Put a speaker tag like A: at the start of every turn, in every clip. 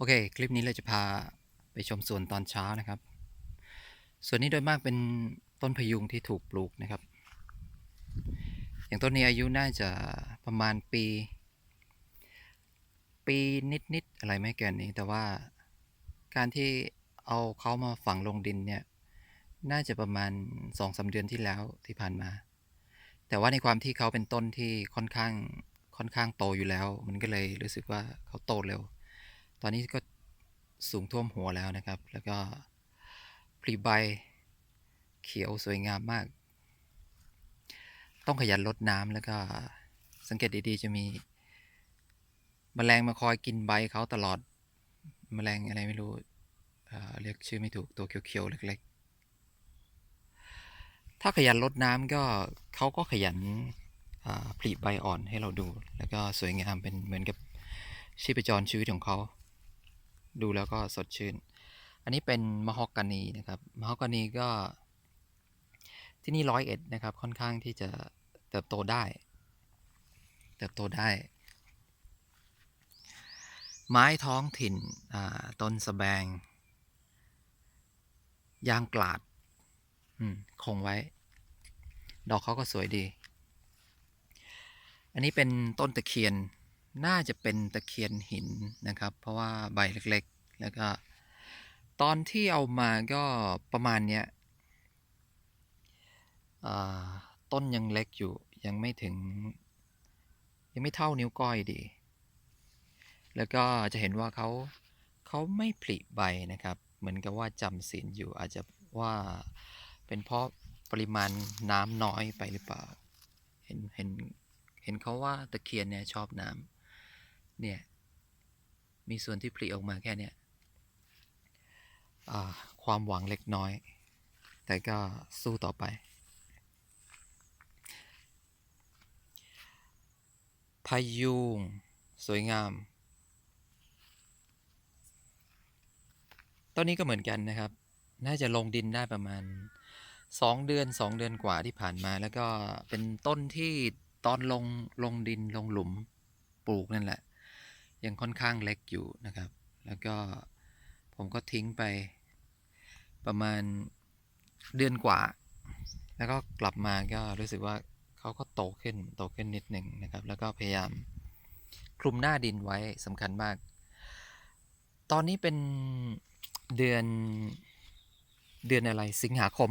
A: โอเค คลิปนี้เราจะพาไปชมสวนตอนเช้านะครับ ส่วนนี้โดยมากเป็นต้นพยุงที่ถูกปลูกนะครับ อย่างต้นนี้อายุน่าจะประมาณปี ปีนิดๆอะไรไม่เกินนี้ แต่ว่าการที่เอาเขามาฝังลงดินเนี่ย น่าจะประมาณสองสาเดือนที่แล้วที่ผ่านมา แต่ว่าในความที่เขาเป็นต้นที่ค่อนข้างค่อนข้างโตอยู่แล้ว มันก็เลยรู้สึกว่าเขาโตเร็ว ตอนนี้ก็สูงท่วมหัวแล้วนะครับ แล้วก็ปลีใบเขียวสวยงามมาก ต้องขยันรดน้ำแล้วก็สังเกตดีๆจะมีแมลงมาคอยกินใบเขาตลอดแมลงอะไรไม่รู้เเรียกชื่อไม่ถูกตัวเขียวๆเล็กๆ ถ้าขยันรดน้ำก็เขาก็ขยันผลิใบอ่อนให้เราดู แล้วก็สวยงามเป็นเหมือนกับชีพจรชีวิตของเขา ดูแล้วก็สดชื่น อันนี้เป็นมะฮอกกานีนะครับมะฮอกกานีก็ที่นี่ร้อยเอ็ดนะครับค่อนข้างที่จะเติบโตได้ เติบโตได้ ไม้ท้องถิ่นต้นสะแบง ยางกลาดคงไว้ ดอกเขาก็สวยดี อันนี้เป็นต้นตะเคียน น่าจะเป็นตะเคียนหินนะครับ เพราะว่าใบเล็กๆ แล้วก็ ตอนที่เอามาก็ประมาณเนี้ยต้นยังเล็กอยู่ยังไม่ถึง ยังไม่เท่านิ้วก้อยดี แล้วก็จะเห็นว่าเขาเขาไม่ผลิใบนะครับ เหมือนกับว่าจำศีลอยู่อาจจะว่าเป็นเพราะปริมาณน้ำน้อยไปหรือเปล่า เห็นเห็นเห็นเขาว่าตะเคียนเนี่ยชอบน้ำ เนี่ย มีส่วนที่ผลิออกมาแค่เนี้ยความหวังเล็กน้อย แต่ก็สู้ต่อไป พายุง สวยงาม ต้นนี้ก็เหมือนกันนะครับ น่าจะลงดินได้ประมาณ 2 เดือน 2 เดือนกว่าที่ผ่านมา แล้วก็เป็นต้นที่ตอนลงลงดินลงหลุมปลูกนั่นแหละ ยังค่อนข้างเล็กอยู่นะครับ แล้วก็ผมก็ทิ้งไปประมาณเดือนกว่า แล้วก็กลับมาก็รู้สึกว่าเขาก็โตขึ้นโตขึ้นนิดหนึ่งนะครับ แล้วก็พยายามคลุมหน้าดินไว้สำคัญมาก ตอนนี้เป็นเดือนเดือนอะไรสิงหาคม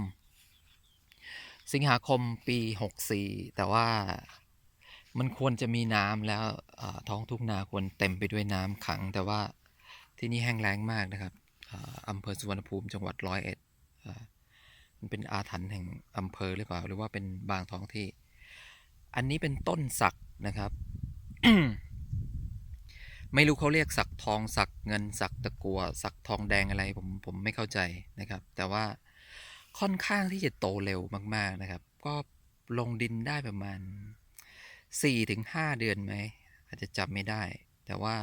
A: สิงหาคมปี 64 แต่ว่า มันควรจะมีน้ำแล้วท้องทุ่งนาควรเต็มไปด้วยน้ำขัง แต่ว่าที่นี่แห้งแล้งมากนะครับอ่าอำเภอสุวรรณภูมิจังหวัดร้อยเอ็ดมันเป็นอาถรรพ์แห่งอำเภอหรือเปล่า หรือว่าเป็นบางท้องที่ อันนี้เป็นต้นสักนะครับ ไม่รู้เขาเรียกสักทองสักเงินสักตะกัวสักทองแดงอะไรผมผมไม่เข้าใจนะครับ แต่ว่าค่อนข้างที่จะโตเร็วมาก ๆนะครับ ก็ลงดินได้ประมาณ 4-5เดือนไหมอาจจะจำไม่ได้ แต่ว่า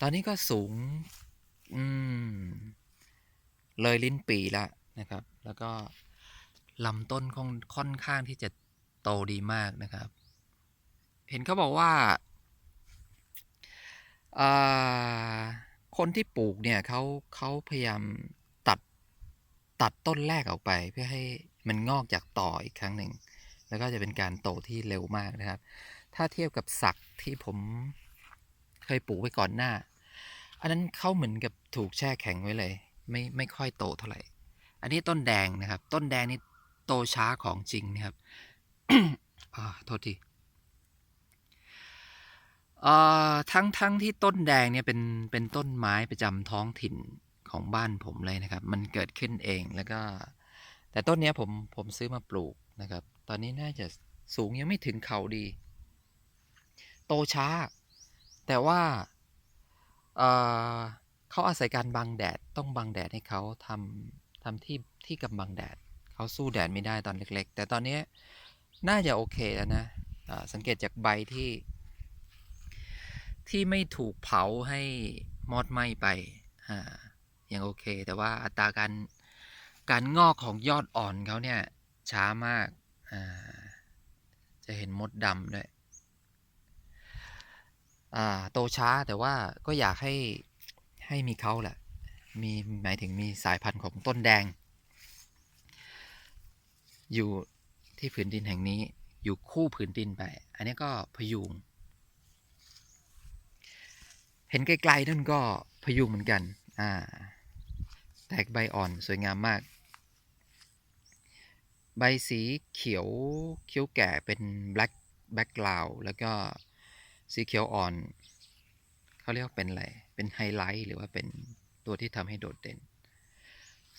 A: ตอนนี้ก็สูง อืม เลยลิ้นปีละนะครับ แล้วก็ลำต้นค่อนค่อนข้างที่จะโตดีมากนะครับ เห็นเขาบอกว่า คนที่ปลูกเนี่ยเขาเขาพยายามตัดตัดต้นแรกออกไปเพื่อให้มันงอกจากต่ออีกครั้งหนึ่ง แล้วก็จะเป็นการโตที่เร็วมากนะครับ ถ้าเทียบกับสักที่ผมเคยปลูกไว้ก่อนหน้า อันนั้นเขาเหมือนกับถูกแช่แข็งไว้เลย ไม่ไม่ค่อยโตเท่าไหร่ อันนี้ต้นแดงนะครับ ต้นแดงนี่โตช้าของจริงนะครับอ่าโทษทีเอ่อทั้งทั้งที่ต้นแดงเนี่ยเป็นเป็นต้นไม้ประจำท้องถิ่นของบ้านผมเลยนะครับ มันเกิดขึ้นเองแล้วก็ แต่ต้นนี้ผมผมซื้อมาปลูกนะครับ ตอนนี้น่าจะสูงยังไม่ถึงเข่าดี โตช้า แต่ว่าเเขาอาศัยการบังแดดต้องบังแดดให้เขาทำทำที่ที่กำบังแดดเขาสู้แดดไม่ได้ตอนเล็ก ๆ แต่ตอนนี้น่าจะโอเคแล้วนะสังเกตจากใบที่ ที่ไม่ถูกเผาให้มอดไหม้ไปยังโอเค แต่ว่าอัตราการการงอกของยอดอ่อนเขาเนี่ยช้ามาก จะเห็นมดดำด้วยโตช้าแต่ว่าก็อยากให้ให้มีเขาแหละ มีหมายถึงมีสายพันธุ์ของต้นแดง อยู่ที่ผืนดินแห่งนี้อยู่คู่ผืนดินไป อันนี้ก็พยุง เห็นไกลๆนั่นก็พยุงเหมือนกัน อ่า แตกใบอ่อนสวยงามมาก ใบสีเขียวเขียวแก่เป็น black background แล้วก็สีเขียวอ่อนเขาเรียกว่าเป็นอะไร เป็นไฮไลท์หรือว่าเป็นตัวที่ทำให้โดดเด่น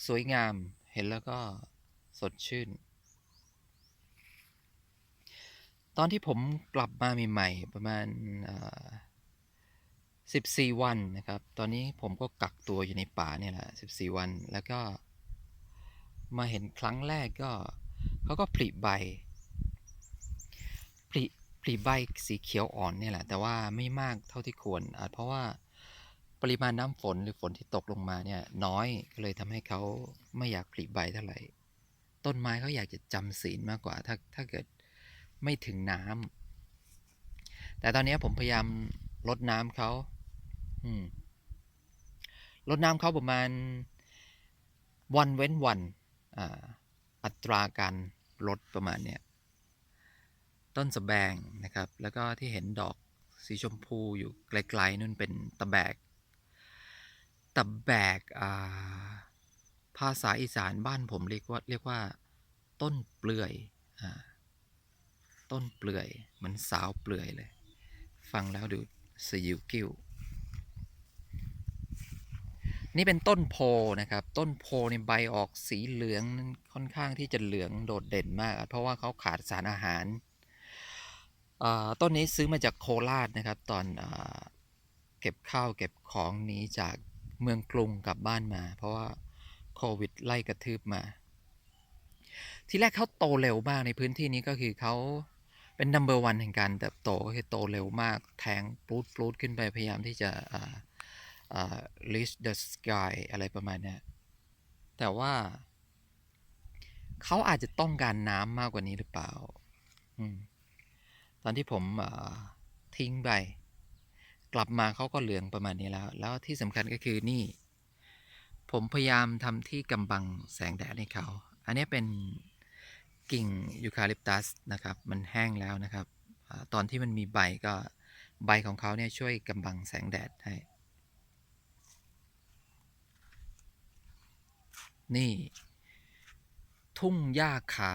A: สวยงามเห็นแล้วก็สดชื่น ตอนที่ผมกลับมาใหม่ๆประมาณสิบสี่วันนะครับ ตอนนี้ผมก็กักตัวอยู่ในป่าเนี่ยแหละสิบสี่วัน แล้วก็มาเห็นครั้งแรกก็ เขาก็ผลิใบผลิผลิใบสีเขียวอ่อนเนี่ยแหละ แต่ว่าไม่มากเท่าที่ควรเพราะว่าปริมาณน้ำฝนหรือฝนที่ตกลงมาเนี่ยน้อยก็เลยทำให้เขาไม่อยากผลิใบเท่าไหร่ ต้นไม้เขาอยากจะจำศีลมากกว่า ถ้าถ้าเกิดไม่ถึงน้ำแต่ตอนนี้ผมพยายามลดน้ำเขาอืมลดน้ำเขาประมาณวันเว้นวันออัตราการ ลดประมาณเนี้ยต้นสะแบงนะครับ แล้วก็ที่เห็นดอกสีชมพูอยู่ไกลๆนั่นเป็นตะแบกตะแบกาภาษาอีสานบ้านผมเรียกว่าเรียกว่า ต้นเปลือยอต้นเปลือยเหมือนสาวเปลือยเลย ฟังแล้วดูสยิวกิ้ว นี่เป็นต้นโพนะครับ ต้นโพในใบออกสีเหลืองค่อนข้างที่จะเหลืองโดดเด่นมาก เพราะว่าเขาขาดสารอาหาร ต้นนี้ซื้อมาจากโคราชนะครับ ตอนอเก็บข้าวเก็บของหนี้จากเมืองกรุงกลับบ้านมา เพราะว่าโควิดไล่กระทืบมา ทีแรกเขาโตเร็วมากในพื้นที่นี้ก็คือเขาเป็นนัมเบอร์วันแห่งการเติบโตก็คือโตเร็วมากแทงปลูดปลูดขึ้นไปพยายามที่จะ reach the sky อะไรประมาณนี้แต่ว่า เขาอาจจะต้องการน้ำมากกว่านี้หรือเปล่าตอนที่ผมทิ้งไป กลับมาเขาก็เหลืองประมาณนี้แล้ว แล้วที่สำคัญก็คือนี่ ผมพยายามทำที่กำบังแสงแดดให้เขา อันนี้เป็นกิ่งยูคาลิปตัสนะครับ มันแห้งแล้วนะครับ ตอนที่มันมีใบก็ใบของเขาเนี่ยช่วยกำบังแสงแดดให้ นี่ ทุ่งหญ้าคา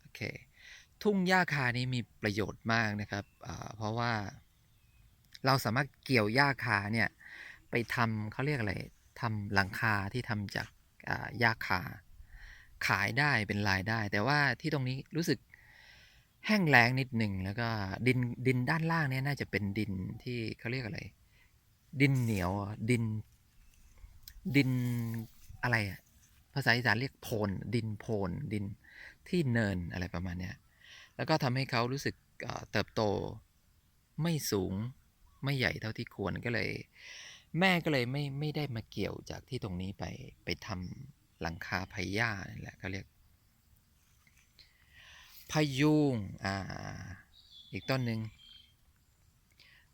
A: โอเคทุ่งหญ้าคานี้มีประโยชน์มากนะครับเพราะว่าเราสามารถเกี่ยวหญ้าคาเนี่ยไปทำเขาเรียกอะไรทำหลังคาที่ทำจากหญ้าคา ขายได้เป็นรายได้ แต่ว่าที่ตรงนี้รู้สึกแห้งแล้งนิดหนึ่งแล้วก็ดินดินด้านล่างเนี่ยน่าจะเป็นดินที่เขาเรียกอะไร ดินเหนียวดินดินอะไรอะ ภาษาอีสานเรียกโพนดินโพนดินที่เนินอะไรประมาณเนี้ยแล้วก็ทำให้เขารู้สึกเติบโตไม่สูงไม่ใหญ่เท่าที่ควรก็เลย แม่ก็เลยไม่ไม่ได้มาเกี่ยวจากที่ตรงนี้ไปไปทำหลังคาพหญ้านี่แหละก็เรียกพยุงอ่าอีกต้นหนึ่ง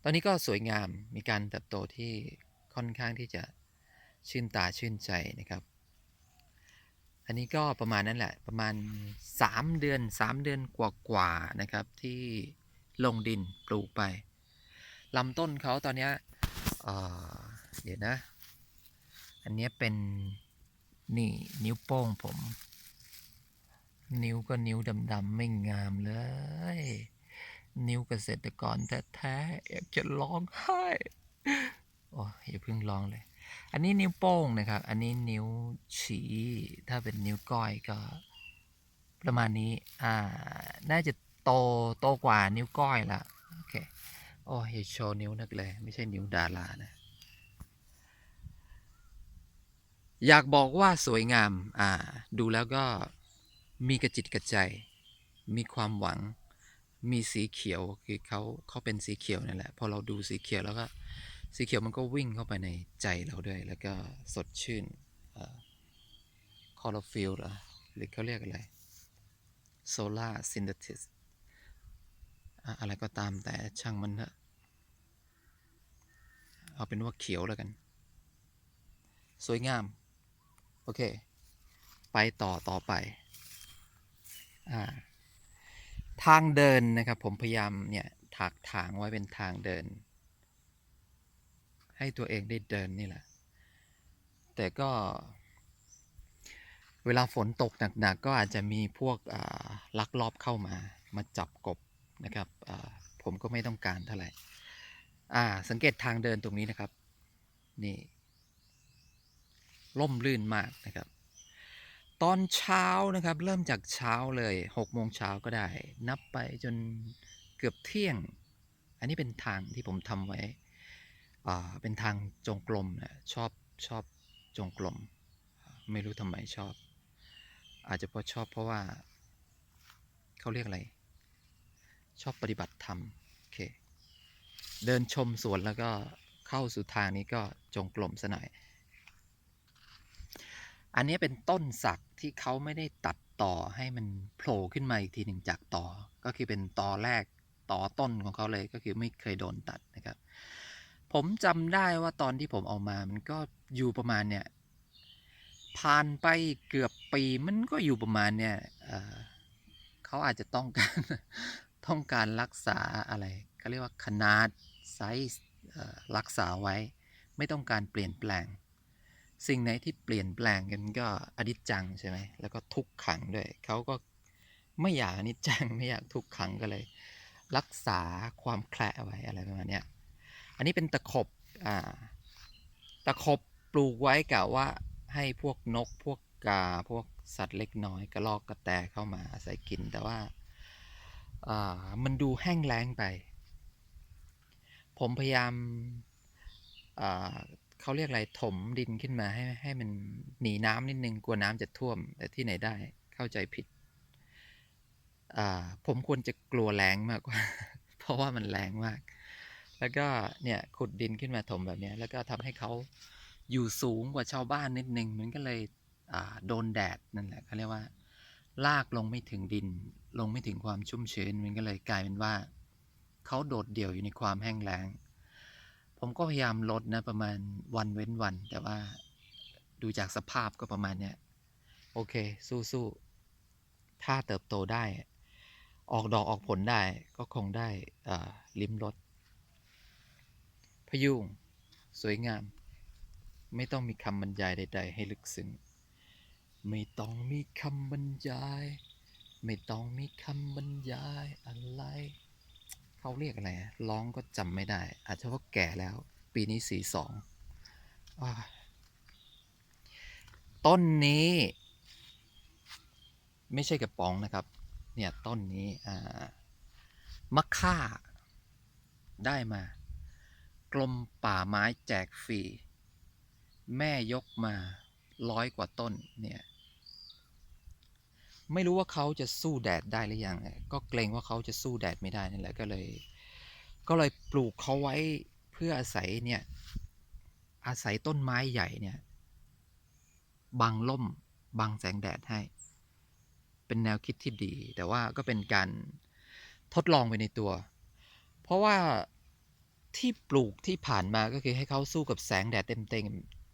A: ตอนนี้ก็สวยงามมีการเติบโตที่ค่อนข้างที่จะชื่นตาชื่นใจนะครับ อันนี้ก็ประมาณนั้นแหละ ประมาณ 3 เดือน 3 เดือนกว่าๆนะครับ ที่ลงดินปลูกไปลำต้นเขาตอนนี้เดี๋ยวนะ อันนี้เป็นนี่นิ้วโป้งผม นิ้วก็นิ้วดำๆไม่งามเลย นิ้วเกษตรกรแท้ๆอยากจะร้องไห้ โอ้อย่าเพิ่งร้องเลย อันนี้นิ้วโป้งนะครับ อันนี้นิ้วชี้ ถ้าเป็นนิ้วก้อยก็ประมาณนี้ อ่า น่าจะโต โตกว่านิ้วก้อยละโอเค โอ้ยโชว์นิ้วนักเลย ไม่ใช่นิ้วดารานะ อยากบอกว่าสวยงาม อ่า ดูแล้วก็มีกระจิตกระใจ มีความหวัง มีสีเขียว คือเขาเขาเป็นสีเขียวนั่นแหละ พอเราดูสีเขียวแล้วก็ สีเขียวมันก็วิ่งเข้าไปในใจเราด้วย แล้วก็สดชื่นคอร์ฟิลหรือเขาเรียกอะไรโซลาร์ซินเทซิสอะไรก็ตามแต่ช่างมันเถอะเอาเป็นว่าเขียวแล้วกัน สวยงาม โอเค ไปต่อต่อไปอ่าทางเดินนะครับผมพยายามเนี่ยถักถางไว้เป็นทางเดิน ให้ตัวเองได้เดินนี่แหละ แต่ก็เวลาฝนตกหนักๆก็อาจจะมีพวกลักลอบเข้ามา มาจับกบนะครับผมก็ไม่ต้องการเท่าไหร่อ่า สังเกตทางเดินตรงนี้นะครับ นี่ล่มลื่นมากนะครับ ตอนเช้านะครับ เริ่มจากเช้าเลย6โมงเช้าก็ได้ นับไปจนเกือบเที่ยง อันนี้เป็นทางที่ผมทำไว้ เป็นทางจงกรมนะชอบชอบจงกรมไม่รู้ทำไมชอบ อาจจะเพราะชอบเพราะว่าเขาเรียกอะไร ชอบปฏิบัติธรรมโอเคเดินชมสวนแล้วก็เข้าสู่ทางนี้ก็จงกรมซะหน่อยอันนี้เป็นต้นสักที่เขาไม่ได้ตัดต่อให้มันโผล่ขึ้นมาอีกทีหนึ่งจากต่อ ก็คือเป็นตอแรกต่อต้นของเขาเลยก็คือไม่เคยโดนตัดนะครับ ผมจำได้ว่าตอนที่ผมเอามามันก็อยู่ประมาณเนี่ย ผ่านไปเกือบปีมันก็อยู่ประมาณเนี่ยเเขาอาจจะต้องการต้องการรักษาอะไรเขาเรียกว่าขนาดไซส์รักษาไว้ ไม่ต้องการเปลี่ยนแปลง สิ่งไหนที่เปลี่ยนแปลงกันก็อนิจจังใช่ไหมแล้วก็ทุกขังด้วยเขาก็ไม่อยากอนิจจังไม่อยากทุกขังก็เลย รักษาความแคละไว้อะไรประมาณเนี้ย อันนี้เป็นตะขบอ่าตะขบปลูกไว้กะว่าให้พวกนกพวกกาพวกสัตว์เล็กน้อยกระรอกกระแตเข้ามาอาศัยกิน แต่ว่าอ่ามันดูแห้งแล้งไป ผมพยายามอ่าเขาเรียกอะไรถมดินขึ้นมาให้ให้มันหนีน้ำนิดนึงกลัวน้ำจะท่วม แต่ที่ไหนได้เข้าใจผิดอ่าผมควรจะกลัวแรงมากกว่า เพราะว่ามันแรงมาก แล้วก็เนี่ยขุดดินขึ้นมาถมแบบนี้แล้วก็ทำให้เขาอยู่สูงกว่าชาวบ้านนิดนึงมันก็เลยโดนแดดนั่นแหละเขาเรียกว่า ลากลงไม่ถึงดิน ลงไม่ถึงความชุ่มชื้นมันก็เลยกลายเป็นว่าเขาโดดเดี่ยวอยู่ในความแห้งแล้ง ผมก็พยายามลดนะประมาณวันเว้นวัน แต่ว่าดูจากสภาพก็ประมาณเนี้ยโอเค สู้ๆถ้าเติบโตได้ ออกดอกออกผลได้ก็คงได้ลิ้มรส พยุงสวยงาม ไม่ต้องมีคำบรรยายใด ๆ ให้ลึกซึ้งไม่ต้องมีคำบรรยาย ไม่ต้องมีคำบรรยายอะไร เขาเรียกอะไรร้องก็จำไม่ได้ อาจจะเพราะแก่แล้ว ปีนี้สี่สองต้นนี้ ไม่ใช่กระป๋องนะครับ เนี่ยต้นนี้มะค่าได้มา กรมป่าไม้แจกฟรี แม่ยกมาร้อยกว่าต้นเนี่ยไม่รู้ว่าเขาจะสู้แดดได้หรือยังก็เกรงว่าเขาจะสู้แดดไม่ได้นั่แหละก็เลย ก็เลยปลูกเขาไว้เพื่ออาศัยเนี่ยอาศัยต้นไม้ใหญ่เนี่ยบังล่มบังแสงแดดให้ เป็นแนวคิดที่ดี แต่ว่าก็เป็นการทดลองไปในตัว เพราะว่า ที่ปลูกที่ผ่านมาก็คือให้เขาสู้กับแสงแดดเต็มเต็ม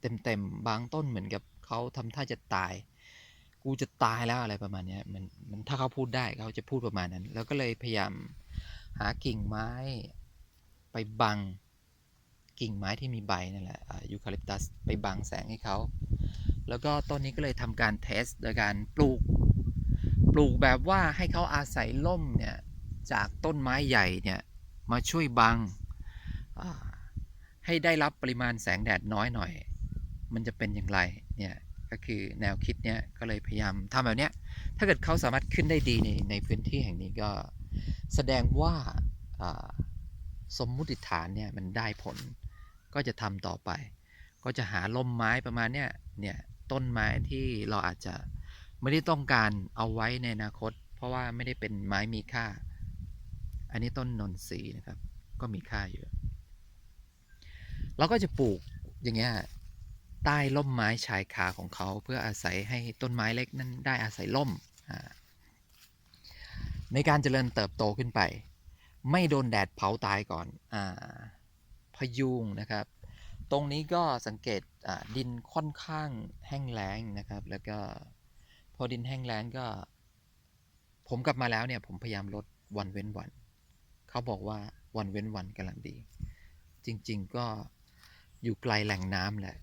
A: เต็มเต็มๆบางต้นเหมือนกับเขาทำท่าจะตาย กูจะตายแล้วอะไรประมาณนี้มันมันถ้าเขาพูดได้เขาจะพูดประมาณนั้น แล้วก็เลยพยายามหากิ่งไม้ไปบังกิ่งไม้ที่มีใบนั่นแหละยูคาลิปตัสไปบังแสงให้เขา แล้วก็ต้นนี้ก็เลยทำการเทสโดยการปลูก ปลูกแบบว่าให้เขาอาศัยล่มเนี่ยจากต้นไม้ใหญ่เนี่ยมาช่วยบัง ให้ได้รับปริมาณแสงแดดน้อยหน่อย มันจะเป็นอย่างไรเนี่ยก็คือแนวคิดเนี้ยก็เลยพยายามทำแบบเนี้ยถ้าเกิดเขาสามารถขึ้นได้ดีในในพื้นที่แห่งนี้ก็แสดงว่าสมมุติฐานเนี่ยมันได้ผลก็จะทำต่อไป ก็จะหาล่มไม้ประมาณเนี้ยเนี่ยต้นไม้ที่เราอาจจะไม่ได้ต้องการเอาไว้ในอนาคต เพราะว่าไม่ได้เป็นไม้มีค่า อันนี้ต้นนนทรีนะครับ ก็มีค่าอยู่ เราก็จะปลูกอย่างเงี้ยใต้ร่มไม้ชายคาของเขาเพื่ออาศัยให้ต้นไม้เล็กนั้นได้อาศัยร่ม ในการเจริญเติบโตขึ้นไป ไม่โดนแดดเผาตายก่อนอาพยุงนะครับ ตรงนี้ก็สังเกตดินค่อนข้างแห้งแล้งนะครับ แล้วก็พอดินแห้งแล้งก็ ผมกลับมาแล้วเนี่ยผมพยายามลดวันเว้นวัน เขาบอกว่าวันเว้นวันกำลังดี จริง ๆ ก็ อยู่ไกลแหล่งน้ำแหละ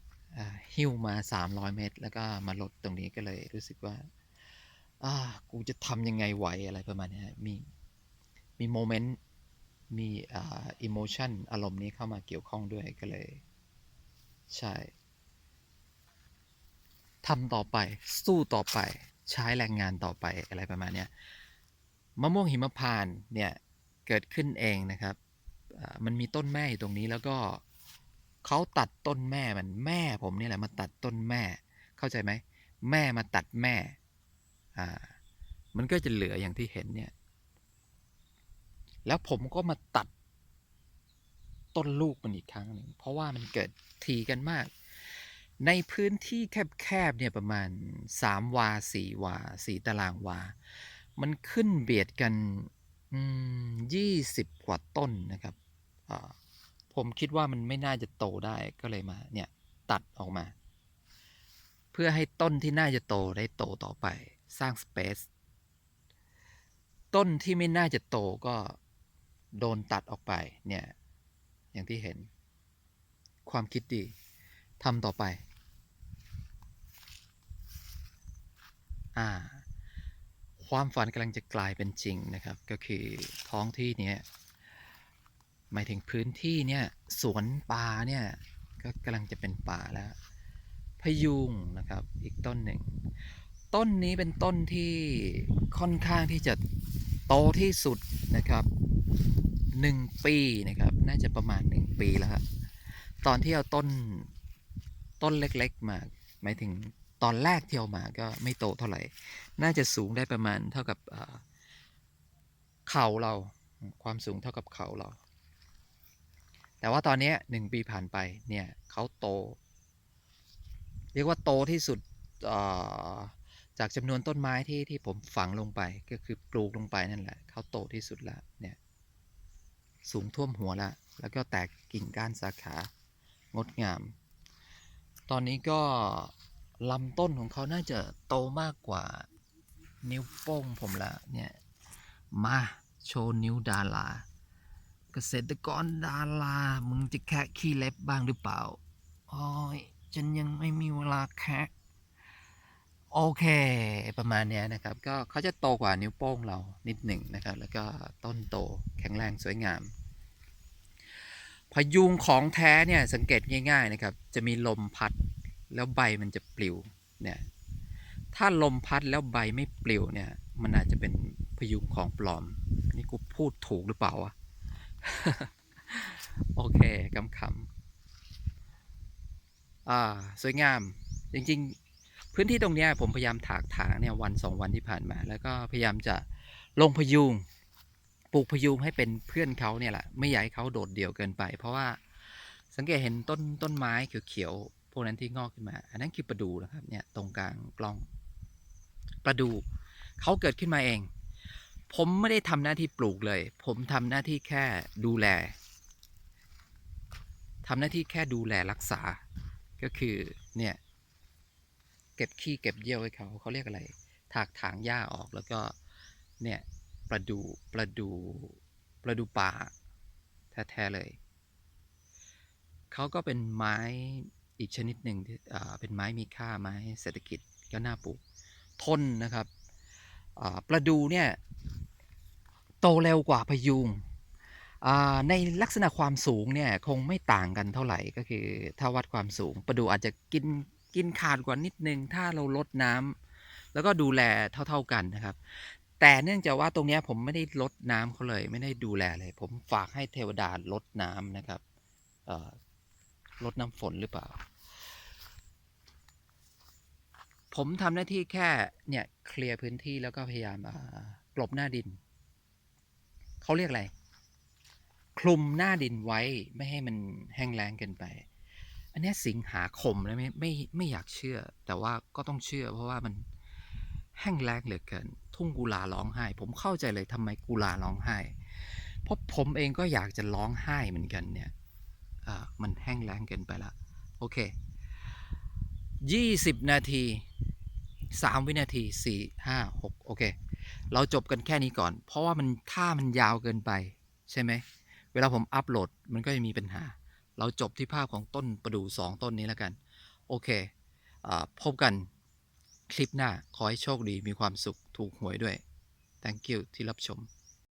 A: หิ้วมา 300 เมตร แล้วก็มาลดตรงนี้ก็เลยรู้สึกว่าอ่ากูจะทำยังไงไหวอะไรประมาณนี้มีมีโมเมนต์มีอ่าอิโมชันอารมณ์นี้เข้ามาเกี่ยวข้องด้วยก็เลย ใช่ทำต่อไป สู้ต่อไป ใช้แรงงานต่อไปอะไรประมาณนี้มะม่วงหิมพานเนี่ย เกิดขึ้นเองนะครับอ่ามันมีต้นแม่อยู่ตรงนี้แล้วก็ เขาตัดต้นแม่มันแม่ผมนี่แหละมาตัดต้นแม่ เข้าใจไหม แม่มาตัดแม่ อ่า มันก็จะเหลืออย่างที่เห็นเนี่ย แล้วผมก็มาตัด ต้นลูกมันอีกครั้งหนึ่งเพราะว่ามันเกิดทีกันมาก ในพื้นที่แคบๆเนี่ยประมาณ3วา4วา4ตารางวา มันขึ้นเบียดกันอืม20กว่าต้นนะครับอ่า ผมคิดว่ามันไม่น่าจะโตได้ก็เลยมา เนี่ย ตัดออกมา เพื่อให้ต้นที่น่าจะโตได้โตต่อไป สร้างสเปซต้นที่ไม่น่าจะโตก็โดนตัดออกไป เนี่ย อย่างที่เห็น ความคิดดีทำต่อไป อ่า ความฝันกำลังจะกลายเป็นจริงนะครับ ก็คือท้องที่นี้ หมายถึงพื้นที่เนี่ยสวนป่าเนี่ยก็กำลังจะเป็นป่าแล้วพยุงนะครับอีกต้นหนึ่ง ต้นนี้เป็นต้นที่ค่อนข้างที่จะโตที่สุดนะครับหนึ่งปีนะครับน่าจะประมาณหนึ่งปีแล้วครับตอนที่เอาต้นต้นเล็กๆมาหมายถึงตอนแรกที่เอามาก็ไม่โตเท่าไหร่ น่าจะสูงได้ประมาณเท่ากับเข่าเราความสูงเท่ากับเข่าเรา แต่ว่าตอนนี้หนึ่งปีผ่านไปเนี่ยเขาโต เรียกว่าโตที่สุดจากจำนวนต้นไม้ที่ที่ผมฝังลงไปก็คือปลูกลงไปนั่นแหละเขาโตที่สุดแล้วเนี่ยสูงท่วมหัวล้วแล้วก็แตกกิ่งก้านสาขางดงาม ตอนนี้ก็ลำต้นของเขาน่าจะโตมากกว่านิ้วโป้งผมละเนี่ยมาโชว์นิ้วดารา เกษตรกรดารามึงจะแคะขี้เล็บบ้างหรือเปล่าโอ้ยฉันยังไม่มีเวลาแคะโอเค ประมาณนี้นะครับ ก็เขาจะโตกว่านิ้วโป้งเรานิดหนึ่งนะครับ แล้วก็ต้นโตแข็งแรงสวยงาม พยุงของแท้เนี่ยสังเกตง่าย ๆนะครับ จะมีลมพัดแล้วใบมันจะปลิวเนี่ยถ้าลมพัดแล้วใบไม่ปลิวเนี่ย มันอาจจะเป็นพยุงของปลอม นี่กูพูดถูกหรือเปล่าวะ โอเคคำคำอ่า สวยงาม จริง ๆ พื้นที่ตรงเนี้ยผมพยายามถากถางเนี่ยวันสองวันที่ผ่านมา แล้วก็พยายามจะลงพยุงปลูกพยุงให้เป็นเพื่อนเขาเนี่ยแหละ ไม่อยากให้เขาโดดเดี่ยวเกินไป เพราะว่าสังเกตเห็นต้นต้นไม้เขียวๆพวกนั้นที่งอกขึ้นมา อันนั้นคือประดูนะครับเนี่ยตรงกลางกล้อง ประดูเขาเกิดขึ้นมาเอง ผมไม่ได้ทำหน้าที่ปลูกเลย ผมทำหน้าที่แค่ดูแลทำหน้าที่แค่ดูแลรักษา ก็คือเนี่ยเก็บขี้เก็บเยี่ยวให้เขาเขาเรียกอะไร ถากถางหญ้าออกแล้วก็เนี่ยประดูประดูประดูป่าแท้ๆเลย เขาก็เป็นไม้อีกชนิดหนึ่งที่เป็นไม้มีค่าไม้เศรษฐกิจก็น่าปลูกทนนะครับอ่าประดูเนี่ย โตเร็วกว่าพยุงในลักษณะความสูงเนี่ยคงไม่ต่างกันเท่าไหร่ก็คือ ถ้าวัดความสูงประดูอาจจะกินกินขาดกว่านิดนึง ถ้าเราลดน้ำแล้วก็ดูแลเท่า ๆกันนะครับ แต่เนื่องจากว่าตรงเนี้ยผมไม่ได้ลดน้ำเขาเลย ไม่ได้ดูแลเลย ผมฝากให้เทวดาลดน้ำนะครับลดน้ำฝนหรือเปล่า ผมทำหน้าที่แค่เนี่ยเคลียร์พื้นที่แล้วก็พยายามกลบหน้าดิน เขาเรียกอะไร คลุมหน้าดินไว้ไม่ให้มันแห้งแล้งเกินไป อันนี้สิงหาคมแล้วไม่ไม่ไม่อยากเชื่อ แต่ว่าก็ต้องเชื่อ เพราะว่ามันแห้งแล้งเหลือเกิน ทุ่งกุลาร้องไห้ ผมเข้าใจเลยทำไมกุลาร้องไห้ เพราะผมเองก็อยากจะร้องไห้เหมือนกันเนี่ยมันแห้งแล้งเกินไปละโอเคยี่สิบนาทีสามวินาทีสี่ห้าหกโอเค เราจบกันแค่นี้ก่อน เพราะว่ามันถ้ามันยาวเกินไปใช่ไหม เวลาผมอัปโหลดมันก็จะมีปัญหา เราจบที่ภาพของต้นประดู่สองต้นนี้แล้วกัน โอเคอพบกันคลิปหน้า ขอให้โชคดีมีความสุขถูกหวยด้วย thank you ที่รับชม